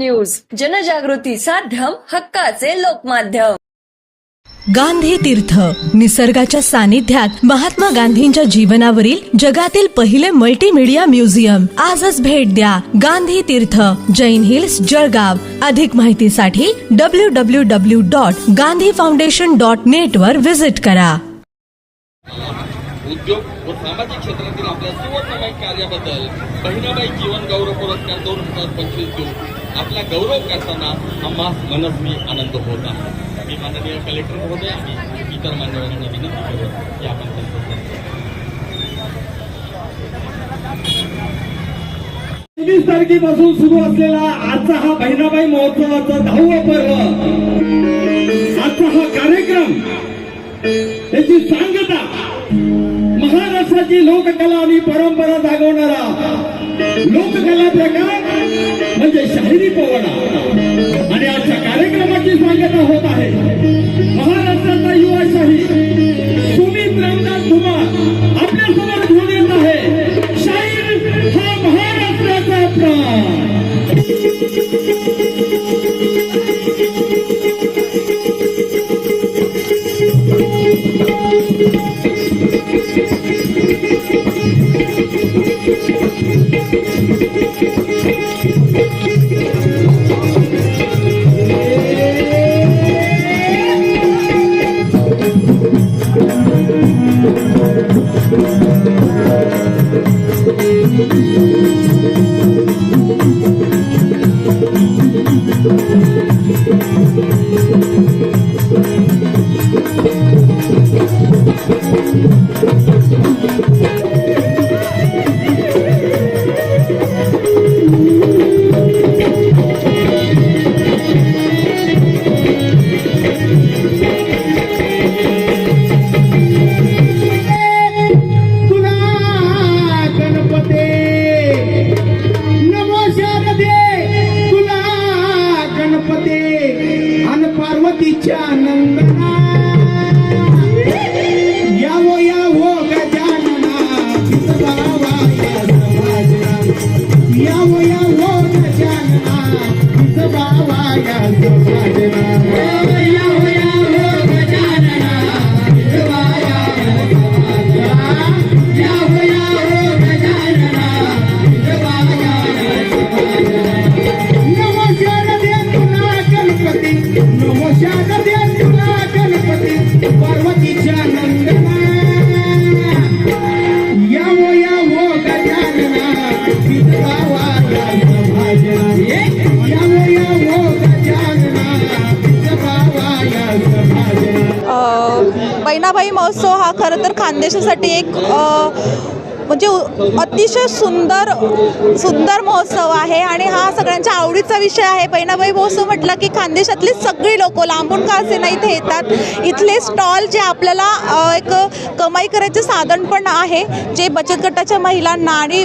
News. जनजागृती साध्यम हक्काचे लोकमाध्यम. गांधी तीर्थ निसर्गाच्या सानिध्यात महात्मा गांधींच्या जीवनावरील जगातील पहिले मल्टीमीडिया म्युझियम आजच भेट द्या गांधी तीर्थ जैन हिल्स जळगाव. अधिक माहितीसाठी W W W dot Gandhi foundation dot net वर विजिट करा. उद्योग व सामाजिक क्षेत्रातील आपल्या सुवर्णमय कार्याबद्दल बहिणाबाई जीवन गौरव पुरस्कार दोन हजार पंचवीस देऊन आपला गौरव करताना आम्हा मनस मी आनंद होत आहे. मी माननीय कलेक्टर महोदय आणि इतर मान्यवरांना विनंती करू की आपण त्यांचं चोवीस तारखेपासून सुरू असलेला आजचा हा बहिणाबाई महोत्सवाचा दहावा पर्व. आजचा हा कार्यक्रम त्याची सांगता महाराष्ट्राची लोककला आणि परंपरा जागवणारा लोककला प्रकार म्हणजे शाहिरी पोवाडा आणि आजच्या कार्यक्रमाची सांगता होत आहे. महाराष्ट्राचा युवा शाही सुमित रामदास धुमाळ. बहिणाबाई महोत्सव हा खरं तर खानदेशासाठी एक म्हणजे अतिशय सुंदर सुंदर महोत्सव आहे आणि हा सगळ्यांच्या आवडीचा विषय आहे. बहिणाबाई महोत्सव म्हटलं की खानदेशातली सगळी लोक लांबून का असे नाही इथे येतात? इथले स्टॉल जे आपल्याला एक कमाई करायचे साधन पण आहे जे बचत गटाच्या महिलांना आणि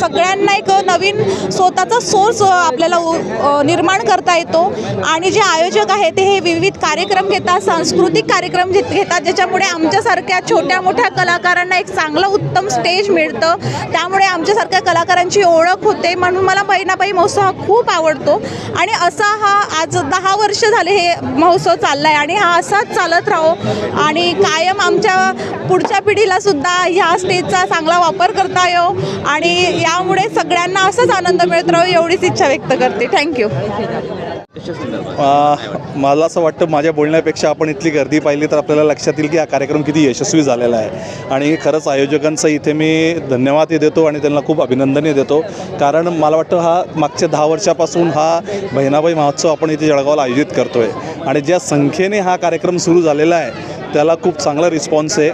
सगळ्यांना एक नवीन स्वतःचा सोर्स आपल्याला उ- निर्माण करता येतो. आणि जे आयोजक आहेत ते हे विविध कार्यक्रम घेतात सांस्कृतिक कार्यक्रम घेत घेतात ज्याच्यामुळे आमच्यासारख्या छोट्या मोठ्या कलाकारांना एक चांगलं उत्तम स्टेज मिळतं. त्यामुळे आमच्यासारख्या कलाकारांची ओळख होते म्हणून मला बहिणाबाई महोत्सव हा खूप आवडतो. आणि असा हा आज दहा वर्ष झाले हे महोत्सव चालला आहे आणि हा असाच चालत राहो. आणि कायम आमच्या पुढच्या पिढीला सुद्धा ह्या स्टेजचा चांगला वापर करता येऊ आणि यामुळे सगळ्यांना असाच आनंद मिळत राहो एवढीच इच्छा व्यक्त करते. थँक्यू मला असं वाटतं माझ्या बोलण्यापेक्षा आपण इथली गर्दी पाहिली तर आपल्याला लक्षात येईल की हा कार्यक्रम किती यशस्वी झालेला आहे. आणि खरंच आयोजकांचं इथे मी धन्यवादही देतो आणि त्यांना खूप अभिनंदनही देतो. कारण मला वाटतं हा मागच्या दहा वर्षापासून हा बहिणाबाई महोत्सव आपण इथे जळगावला आयोजित करतो आहे आणि ज्या संख्येने हा कार्यक्रम सुरू झालेला आहे त्याला खूप चांगला रिस्पॉन्स आहे.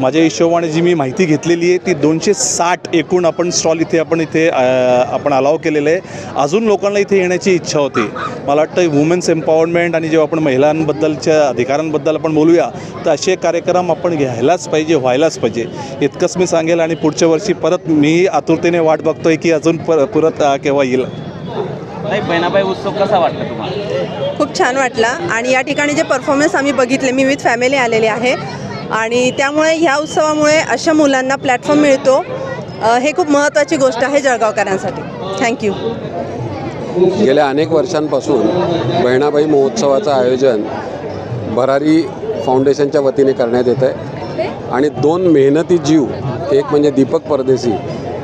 माझ्या हिशोबाने जी मी माहिती घेतलेली आहे ती दोनशे साठ एकूण आपण स्टॉल इथे आपण इथे आपण अलाव केलेलं आहे. अजून लोकांना इथे येण्याची इच्छा होती. मला वाटतं वुमेन्स एम्पॉवरमेंट आणि जेव्हा आपण महिलांबद्दलच्या अधिकारांबद्दल आपण बोलूया तर असे कार्यक्रम आपण घ्यायलाच पाहिजे व्हायलाच पाहिजे. इतकंच मी सांगेल आणि पुढच्या वर्षी परत मी आतुरतेने वाट बघतोय की अजून पर परत केव्हा येईल. नाही बहिणाबाई उत्सव कसा वाटला तुम्हाला? खूप छान वाटला. आणि या ठिकाणी जे परफॉर्मन्स आम्ही बघितले मी विथ फॅमिली आलेले आहे. आणि त्यामुळे ह्या उत्सवामुळे अशा मुलांना प्लॅटफॉर्म मिळतो. हे खूप महत्त्वाची गोष्ट आहे जळगावकरांसाठी. थँक्यू गेल्या अनेक वर्षांपासून बहिणाबाई महोत्सवाचं आयोजन भरारी फाउंडेशनच्या वतीने करण्यात येत आहे आणि दोन मेहनती जीव एक म्हणजे दीपक परदेशी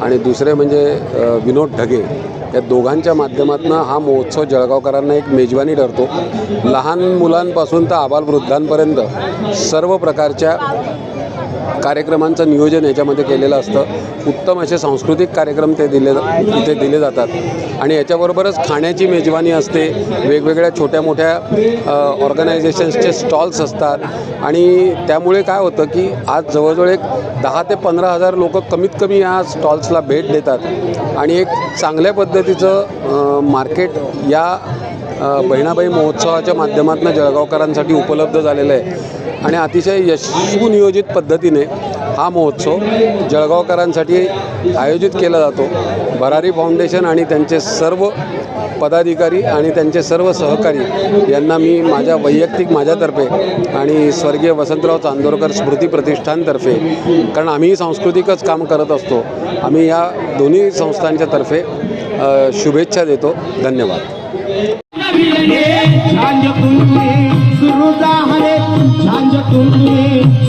आणि दुसरे म्हणजे विनोद ढगे या दोघांच्या माध्यमातून हा महोत्सव जळगावकरांना एक मेजवानी ठरतो. लहान मुलांपासून तर आबालवृद्धांपर्यंत सर्व प्रकारच्या कार्यक्रमांचं नियोजन याच्यामध्ये केलेलं असतं. उत्तम असे सांस्कृतिक कार्यक्रम ते दिले इथे दिले जातात. आणि याच्याबरोबरच खाण्याची मेजवानी असते. वेगवेगळ्या छोट्या मोठ्या ऑर्गनायझेशन्सचे स्टॉल्स असतात. आणि त्यामुळे काय होतं की आज जवळजवळ एक दहा ते पंधरा हजार लोक कमीत कमी या स्टॉल्सला भेट देतात. आणि एक चांगल्या पद्धतीचं मार्केट या बहिणाबाई महोत्सवाच्या माध्यमातून जळगावकरांसाठी उपलब्ध झालेलं आहे. आणि अतिशय यशस्वी नियोजित पद्धतीने हा महोत्सव जळगावकरांसाठी आयोजित केला जातो. भरारी फाउंडेशन आणि त्यांचे सर्व पदाधिकारी आणि त्यांचे सर्व सहकारी यांना मी माझ्या वैयक्तिक माझ्यातर्फे आणि स्वर्गीय वसंतराव चांदोरकर स्मृती प्रतिष्ठानतर्फे कारण आम्ही सांस्कृतिकच काम करत असतो आम्ही या दोन्ही संस्थांच्या तर्फे शुभेच्छा देतो. धन्यवाद.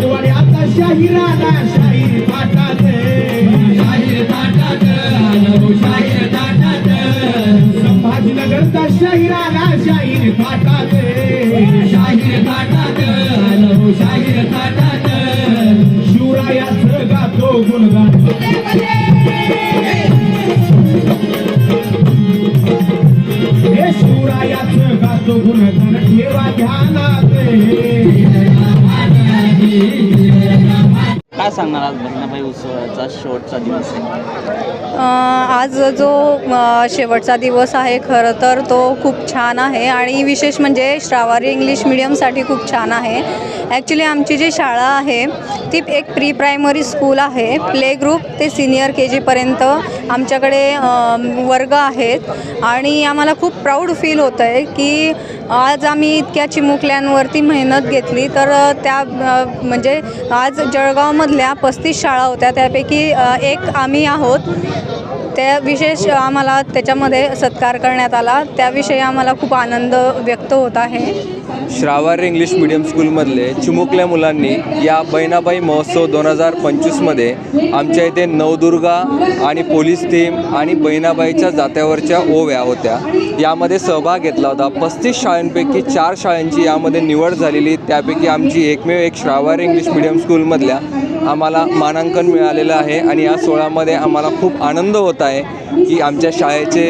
हे शाहिराला शाहीर थाटात शाहीर थाटात आलो शाहीर थाटात संभाजीनगरचा शाहिराला शाहीर थाटात शाहीर थाटात आलो शाहीर थाटात शिवरायाचं गातो गुणगान हे शिवरायाचं गातो गुणगान ठेवा ध्यानात काय सांगणार आज बहिणाबाई उत्सवाचा शेवटचा दिवस आहे? आज जो शेवटचा दिवस आहे खरं तर तो खूप छान आहे आणि विशेष म्हणजे श्रावारी इंग्लिश मिडियमसाठी खूप छान आहे. ॲक्च्युली आमची जी शाळा आहे ती एक प्री प्रायमरी स्कूल आहे. प्ले ग्रुप ते सिनियर के जीपर्यंत आमच्याकडे वर्ग आहेत. आणि आम्हाला खूप प्राऊड फील होतं आहे की आज आम्ही इतक्या चिमुकल्यांवरती मेहनत घेतली तर त्या म्हणजे आज जळगावमधल्या पस्तीस शाळा होत्या त्यापैकी एक आम्ही आहोत. त्या विशेष आम्हाला त्याच्यामध्ये सत्कार करण्यात आला. त्याविषयी आम्हाला खूप आनंद व्यक्त होत आहे. श्रावार इंग्लिश मिडियम स्कूलमधले चिमुकल्या मुलांनी या बहिणाबाई महोत्सव दोन हजार पंचवीसमध्ये आमच्या इथे नवदुर्गा आणि पोलीस थीम आणि बहिणाबाईच्या जात्यावरच्या ओव्या होत्या. यामध्ये सहभाग घेतला होता. पस्तीस शाळांपैकी चार शाळांची यामध्ये निवड झालेली. त्यापैकी आमची एकमेव एक श्रावार इंग्लिश मिडियम स्कूलमधल्या आम्हाला मानांकन मिळालेलं आहे आणि या सोहळ्यामध्ये आम्हाला खूप आनंद होत आहे की आमच्या शाळेचे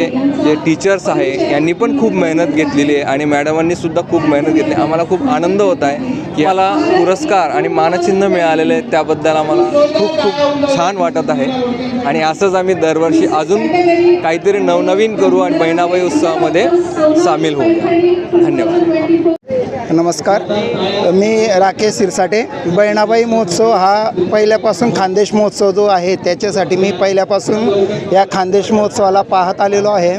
जे टीचर्स आहे यांनी पण खूप मेहनत घेतलेली आहे आणि मॅडमांनी सुद्धा खूप मेहनत घेतली आम्हाला खूप आनंद होत आहे की मला पुरस्कार आणि मानचिन्ह मिळालेले आहे त्याबद्दल आम्हाला खूप खूप छान वाटत आहे. आणि असंच आम्ही दरवर्षी अजून काहीतरी नवनवीन करू आणि बहिणाबाई उत्सवामध्ये सामील होऊ धन्यवाद. नमस्कार. मी राकेश सिरसाटे. बहिणाबाई महोत्सव हा पहिल्यापासून खानदेश महोत्सव जो आहे त्याच्यासाठी मी पहिल्यापासून या खानदेश महोत्सवाला पाहत आलेलो आहे.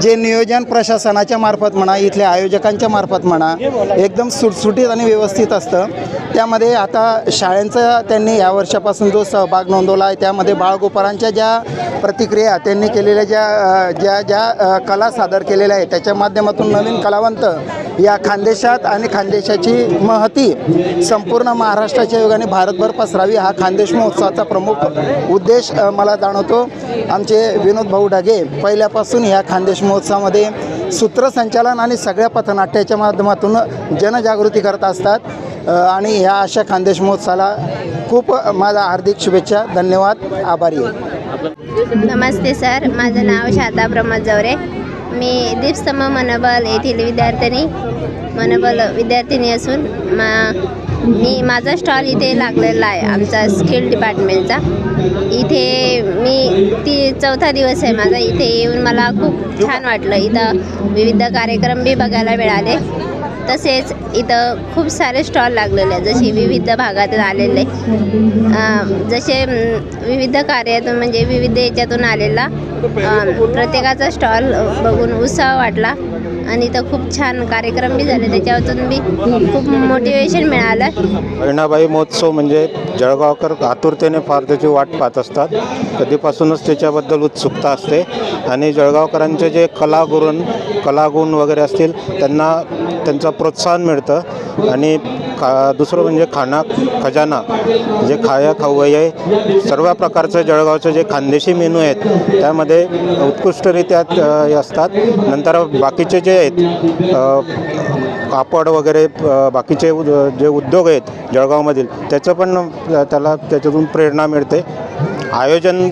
जे नियोजन प्रशासनाच्या मार्फत म्हणा इथल्या आयोजकांच्या मार्फत म्हणा एकदम सुटसुटीत आणि व्यवस्थित असतं. त्यामध्ये आता शाळेंचा त्यांनी या वर्षापासून जो सहभाग नोंदवला आहे त्यामध्ये बाळगोपाळांच्या ज्या प्रतिक्रिया त्यांनी केलेल्या ज्या ज्या ज्या कला सादर केलेल्या आहेत त्याच्या माध्यमातून नवीन कलावंत या खानदेशात आणि खानदेशाची महती संपूर्ण महाराष्ट्राच्या योगाने भारतभर पसरावी हा खानदेश महोत्सवाचा प्रमुख उद्देश मला जाणवतो. आमचे विनोद भाऊ ढगे पहिल्यापासून ह्या खानदेश महोत्सवामध्ये सूत्रसंचालन आणि सगळ्या पथनाट्याच्या माध्यमातून जनजागृती करत असतात. आणि ह्या अशा खानदेश महोत्सवाला खूप माझा हार्दिक शुभेच्छा धन्यवाद आभारी आहे. नमस्ते सर माझं नाव शारदा प्रमोद जवरे. मी दीपस्तंभ मनोबल येथील विद्यार्थिनी मनोबल विद्यार्थिनी असून मा मी माझा स्टॉल इथे लागलेला आहे आमचा स्किल डिपार्टमेंटचा इथे मी ती चौथा दिवस आहे माझा इथे येऊन मला खूप छान वाटलं. इथं विविध कार्यक्रम बी बघायला मिळाले. तसेच इथं खूप सारे स्टॉल लागलेले आहेत. जसे विविध भागातून आलेले. जसे विविध कार्यातून म्हणजे विविध याच्यातून आलेला प्रत्येकाचा स्टॉल बघून उत्साह वाटला. आणि इथं खूप छान कार्यक्रम बी झाले. त्याच्यातून बी खूप मोटिवेशन मिळालं. बहिणाबाई महोत्सव म्हणजे जळगावकर आतुरतेने फार त्याची वाट पाहत असतात. कधीपासूनच त्याच्याबद्दल उत्सुकता असते. आणि जळगावकरांचे जे कलागुण कलागुण वगैरे असतील त्यांना त्यांचं प्रोत्साहन मिळतं. आणि खा दुसरं म्हणजे खाना खजाना जे खाया खाऊ आहे सर्व प्रकारचं जळगावचं जे खानदेशी मेनू आहेत त्यामध्ये उत्कृष्टरित्या असतात. नंतर बाकीचे जे आहेत कापड वगैरे बाकीचे उद जे उद्योग आहेत जळगावमधील त्याचं पण त्याला त्याच्यातून प्रेरणा मिळते. आयोजन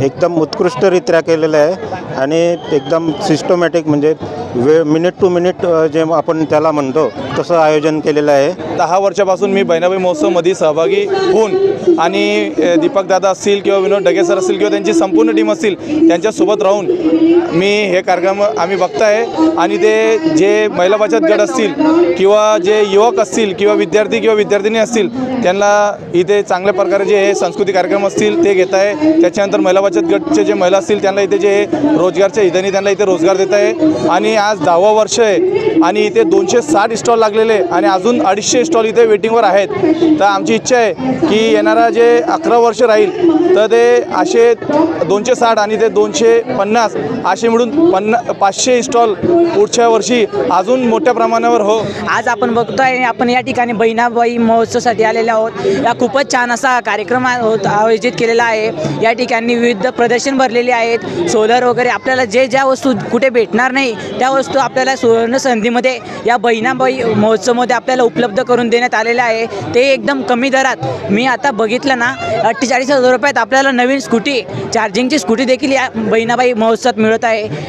एकदम उत्कृष्टरित्या केलेलं आहे आणि एकदम सिस्टमॅटिक म्हणजे वेळ मिनिट टू मिनिट जे आपण त्याला म्हणतो तसं आयोजन केलेलं आहे. दहा वर्षापासून मी बहिणाबाई महोत्सवमध्ये सहभागी होऊन आणि दीपकदादा असतील किंवा विनोद डगेसर असतील किंवा त्यांची संपूर्ण टीम असतील त्यांच्यासोबत राहून मी हे कार्यक्रम आम्ही बघताय. आणि ते जे महिला बचत गट असतील किंवा जे युवक असतील किंवा विद्यार्थी किंवा विद्यार्थिनी असतील त्यांना इथे चांगल्या प्रकारे जे हे सांस्कृतिक कार्यक्रम असतील ते घेत आहे त्याच्यानंतर महिला बचत गटचे जे महिला असतील त्यांना इथे जे रोजगारच्या हिताने त्यांना इथे रोजगार देत आहे आणि आज दहावं वर्ष आहे आणि इथे दोनशे साठ स्टॉल लागलेले आणि अजून अडीचशे स्टॉल इथे वेटिंगवर आहेत. तर आमची इच्छा आहे की येणार जे अकरा वर्ष राहील तर ते असे दोनशे साठ आणि ते दोनशे पन्नास असे मिळून पन्ना पाचशे स्टॉल पुढच्या वर्षी अजून मोठ्या प्रमाणावर हो. आज आपण बघतोय आपण या ठिकाणी बहिणाबाई महोत्सवासाठी आलेले आहोत. या खूपच छान असा कार्यक्रम होत आयोजित केलेला आहे. या ठिकाणी विविध प्रदर्शन भरलेले आहेत. सोलर वगैरे आपल्याला जे ज्या वस्तू कुठे भेटणार नाही त्या वस्तू आपल्याला सुवर्ण संधीमध्ये या बहिणाबाई महोत्सवमध्ये आपल्याला उपलब्ध करून देण्यात आलेल्या आहे. ते एकदम कमी दरात. मी आता बघितलं ना अठ्ठेचाळीस हजार रुपयात आपल्याला नवीन स्कूटी चार्जिंगची स्कूटी देखील या बहिणाबाई महोत्सवात मिळत आहे.